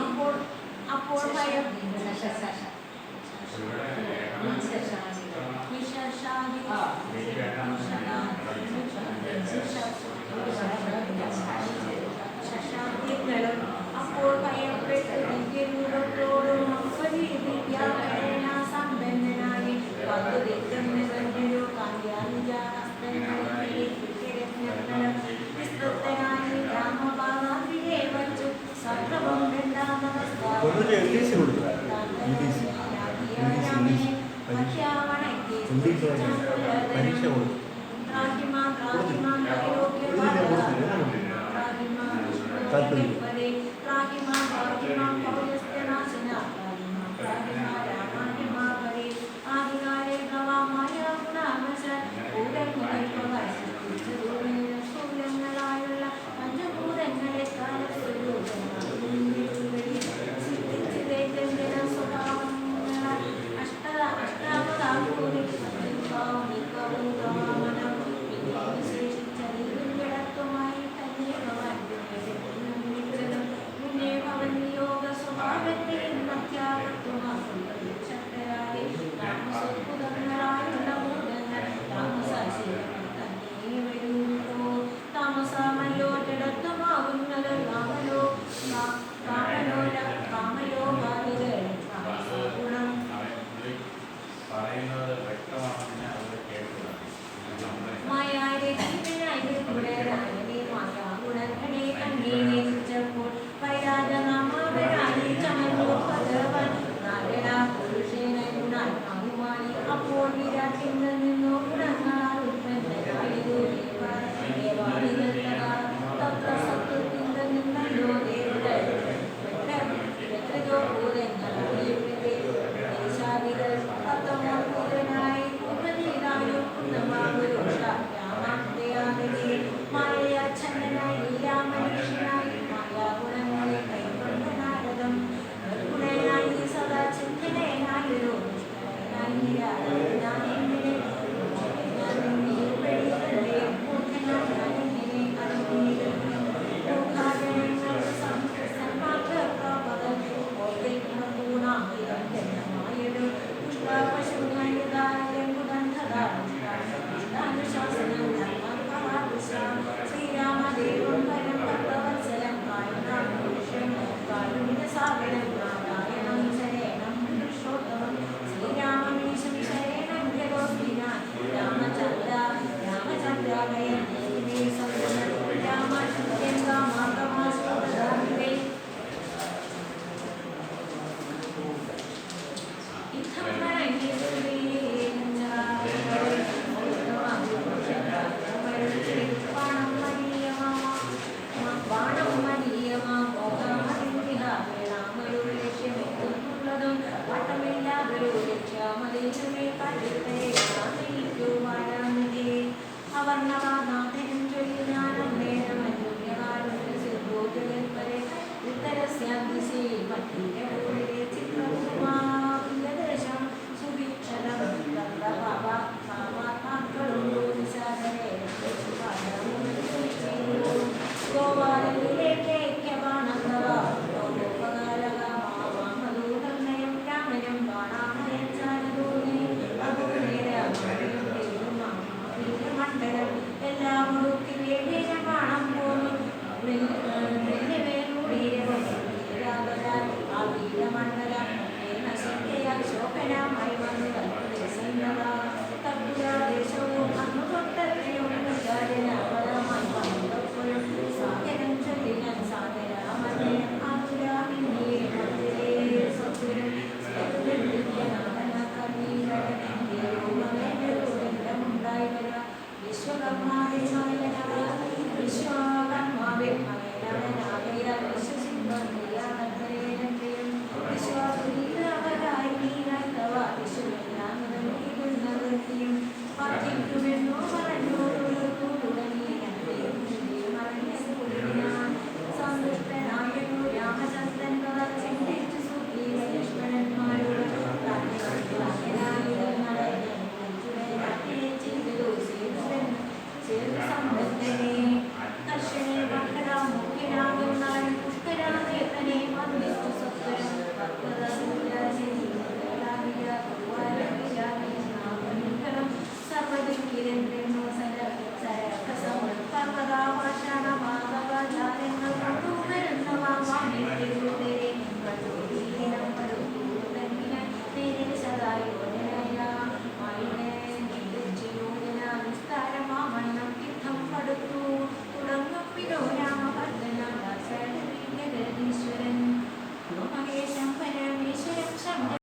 അപ്പോൾ അപ്പോൾ വിശേഷാദി. വിശേഷാദി கொஞ்சம் இங்கிலீஷ் கொடுக்குறாரு இங்கிலீஷ் இங்கிலீஷ் இங்கிலீஷ் பரீட்சை இங்கிலீஷ் பரீட்சை கொடுக்கும் தாற்பயம்